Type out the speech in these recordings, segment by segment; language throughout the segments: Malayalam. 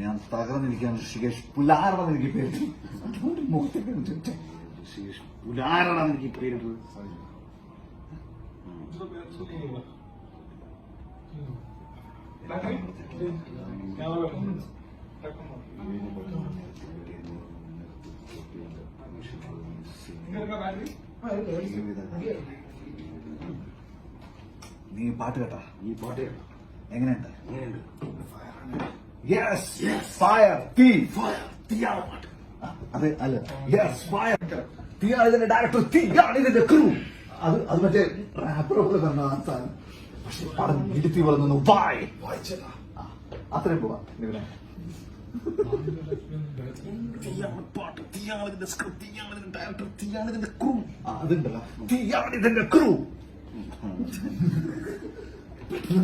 ഞാൻ തകർന്നിരിക്കുകയാണ് ഋഷികേഷ് പുലാരണം എനിക്ക് പേര്. അതുകൊണ്ട് മുഖത്തേക്ക് ചോദിച്ചേ ഋഷികേഷ് പുലാരണം എനിക്ക് പേരിട്ടത് നീ പാട്ട് കേട്ടാ? ഈ പാട്ട് എങ്ങനെയുണ്ട്? എങ്ങനെയുണ്ട്? യെസ് ഫയർ തീ ഫയർ തീയാണ് പാട്ട് അത് അല്ല യെസ് ഫയർ തീയാണ് ഇതിന്റെ ഡയറക്ടർ തീയാണ് ഇതിന്റെ ക്രൂ അത് അത് മറ്റേ റാപ്പർ പോലെ പറഞ്ഞ ആ സാധനം പക്ഷെ പടം ഇരുത്തി വളർന്നു വായ് വായിച്ചല്ല അത്രയും പോവാ ഇവിടെ അതുണ്ടല്ലോ തീയാണ് ഇതിന്റെ ക്രൂ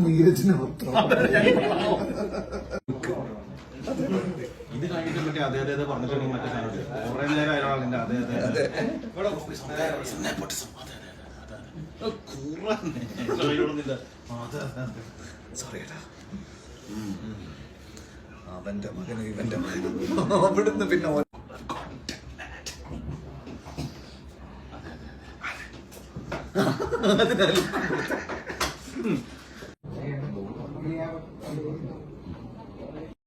നീരജിന് ഇത് പറഞ്ഞിട്ടുണ്ട് നേരം അതെ അതെ അവന്റെ മകന് ഇവന്റെ മകന്. അവിടുന്ന് പിന്നെ അതിനാൽ